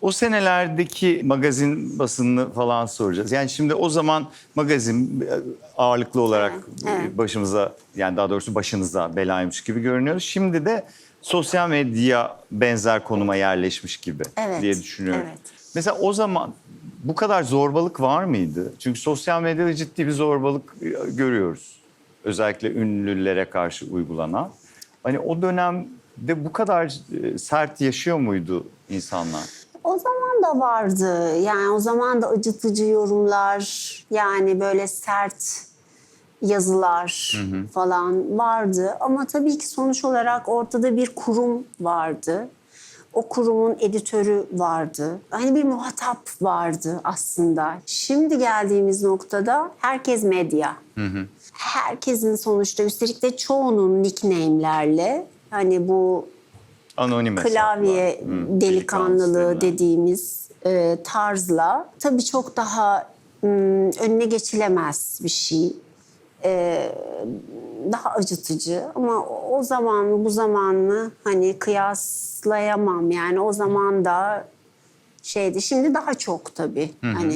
O senelerdeki magazin basınını falan soracağız. Yani şimdi o zaman magazin e, ağırlıklı olarak Evet, başımıza yani daha doğrusu başınıza belaymış gibi görünüyor. Şimdi de sosyal medya benzer konuma yerleşmiş gibi Evet, diye düşünüyorum. evet. Mesela o zaman bu kadar zorbalık var mıydı? Çünkü sosyal medyada ciddi bir zorbalık e, görüyoruz. Özellikle ünlülere karşı uygulanan. Hani o dönemde bu kadar e, sert yaşıyor muydu insanlar? O zaman da vardı. Yani o zaman da acıtıcı yorumlar, yani böyle sert yazılar falan vardı. Ama tabii ki sonuç olarak ortada bir kurum vardı. O kurumun editörü vardı. Hani bir muhatap vardı aslında. Şimdi geldiğimiz noktada herkes medya. Herkesin sonuçta üstelik de çoğunun nickname'lerle hani bu Anonim klavye. Hı, delikanlılığı dediğimiz e, tarzla tabii çok daha m, önüne geçilemez bir şey. E, daha acıtıcı. Ama o zaman mı bu zaman mı hani kıyaslayamam. Yani o zaman da şeydi. Şimdi daha çok tabii hani